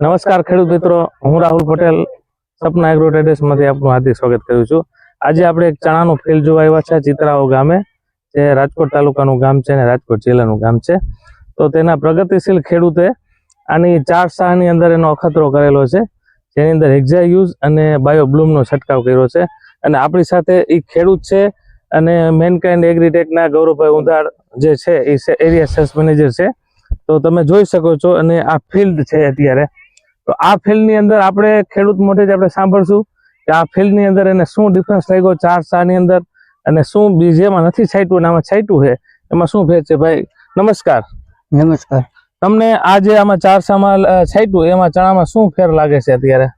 નમસ્કાર ખેડૂત મિત્રો, હું રાહુલ પટેલ, સપના એગ્રો ટ્રેડર્સમાંથી આપનું હાર્દિક સ્વાગત કરું છું. આજે આપણે એક ચણાનું ફિલ્ડ જોવા આવ્યા છે, ચિત્રાઓ ગામે, જે રાજકોટ તાલુકાનું ગામ છે અને રાજકોટ જિલ્લાનું ગામ છે. તો તેના પ્રગતિશીલ ખેડૂતે આની ચાર સાહની અંદર એનો અખતરો કરેલો છે. જેની અંદર હેક્ઝા યુઝ અને બાયો બ્લૂમનો છંટકાવ કર્યો છે. અને આપણી સાથે એ ખેડૂત છે અને મેનકાઇન્ડ એગ્રીટેકના ગૌરવભાઈ ઉંધાડ જે છે એ એરિયા સેલ્સ મેનેજર છે. તો તમે જોઈ શકો છો અને આ ફિલ્ડ છે અત્યારે. તો આ ફિલ્ડની અંદર આપણે ખેડૂત મોઢે જ આપણે સાંભળશું કે આ ફિલ્ડની અંદર એને શું ડિફરન્સ થઈ ગયો ચાર સાની અંદર અને શું બીજેમાં નથી છાંટ્યું અને આમાં છાંટ્યું છે? એમાં શું ફેર છે ભાઈ? નમસ્કાર. નમસ્કાર. તમને આ જે આમાં ચાર સામાં અ, છાંટ્યું એમાં ચણામાં શું ફેર લાગે છે અત્યારે?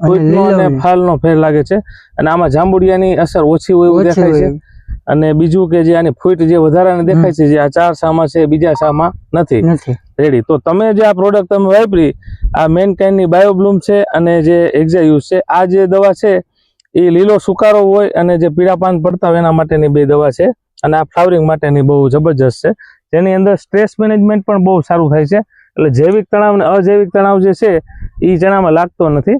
ફૂટનો અને ફાલનો ફેર લાગે છે અને આમાં જાંબુડિયાની અસર ઓછી હોય એવું દેખાય છે. અને બીજું કે જે આની ફૂટ જે વધારાને દેખાય છે જે આ ચાર સામાં છે બીજા સામાં નથી. રેડી તો તમે જે આ પ્રોડક્ટ તમે વાપરી આ મેનકાઇન્ડની બાયોબ્લૂમ છે અને જે એક્ઝા યુઝ છે આ જે દવા છે એ લીલો સુકારો હોય અને જે પીળા પાન પડતા હોય એના માટેની બે દવા છે અને આ ફ્લાવરિંગ માટેની બહુ જબરજસ્ત છે. જેની અંદર સ્ટ્રેસ મેનેજમેન્ટ પણ બહુ સારું થાય છે. એટલે જૈવિક તણાવ અને અજૈવિક તણાવ જે છે એ ચણામાં લાગતો નથી.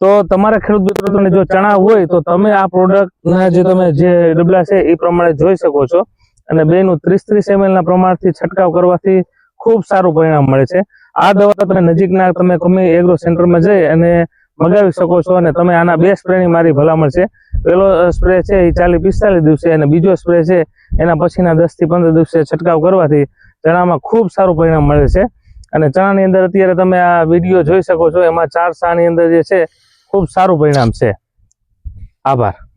તો તમારા ખેડૂત મિત્રોને જો ચણા હોય તો તમે આ પ્રોડક્ટના જે તમે જે ડબલા છે એ પ્રમાણે જોઈ શકો છો. અને બેનું ત્રીસ ત્રીસ એમએલ ના પ્રમાણથી છંટકાવ કરવાથી ખૂબ સારું પરિણામ મળે છે. આ દવા તમે નજીકના તમે કમી એગ્રો સેન્ટરમાં જઈ અને મગાવી શકો છો અને તમે આના બે સ્પ્રેની મારી ભલામણ છે. પહેલો સ્પ્રે છે એ ચાલીસ પિસ્તાલીસ દિવસે અને બીજો સ્પ્રે છે એના પછીના દસથી પંદર દિવસે છંટકાવ કરવાથી ચણામાં ખૂબ સારું પરિણામ મળે છે. અને ચણાની અંદર અત્યારે તમે આ વીડિયો જોઈ શકો છો, એમાં ચાર સાની અંદર જે છે ખૂબ સારું પરિણામ છે. આભાર.